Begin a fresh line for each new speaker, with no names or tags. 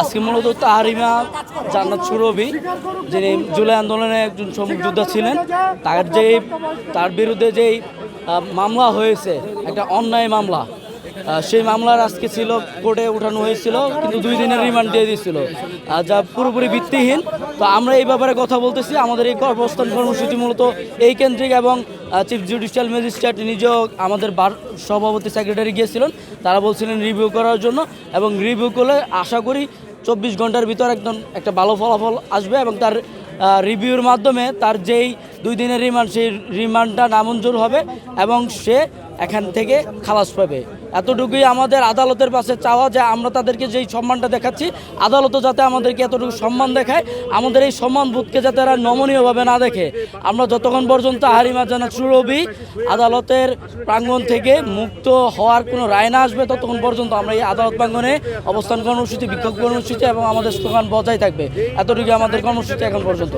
আজকে মূলত তাহারিমা জান্নাত সুরভি, যিনি জুলাই আন্দোলনে একজন সম্মুখ যোদ্ধা ছিলেন, তার যে তার বিরুদ্ধে যেই মামলা হয়েছে, একটা অন্যায় মামলা সেই মামলার আজকে ছিল, কোর্টে উঠানো হয়েছিল, কিন্তু দুই দিনের রিমান্ড দিয়ে দিয়েছিল যা পুরোপুরি ভিত্তিহীন তো আমরা এই ব্যাপারে কথা বলতেছি। আমাদের এই কর্মস্থান কর্মসূচি মূলত এই কেন্দ্রিক এবং চিফ জুডিশিয়াল ম্যাজিস্ট্রেট নিজেও আমাদের বার, সভাপতি সেক্রেটারি গিয়েছিলেন। তারা বলছিলেন রিভিউ করার জন্য এবং রিভিউ করলে আশা করি চব্বিশ ঘণ্টার ভিতর একদম একটা ভালো ফলাফল আসবে এবং তার রিভিউর মাধ্যমে তার যেই দুই দিনের রিমান্ড সেই রিমান্ডটা নামঞ্জুর হবে এবং সে এখান থেকে খালাস পাবে। এতটুকুই আমাদের আদালতের পাশে চাওয়া যে আমরা তাদেরকে যেই সম্মানটা দেখাচ্ছি, আদালতও যাতে আমাদেরকে এতটুকু সম্মান দেখায়, আমাদের এই সম্মান বোধকে যাতে এরা নমনীয়ভাবে না দেখে। আমরা যতক্ষণ পর্যন্ত হারিমা জানা সুরভি, আদালতের প্রাঙ্গণ থেকে মুক্ত হওয়ার কোনো রায় না আসবে, ততক্ষণ পর্যন্ত আমরা এই আদালত প্রাঙ্গণে অবস্থান কর্মসূচি, বিক্ষোভ কর্মসূচি এবং আমাদের স্লোগান বজায় থাকবে। এতটুকু আমাদের কর্মসূচি এখন পর্যন্ত।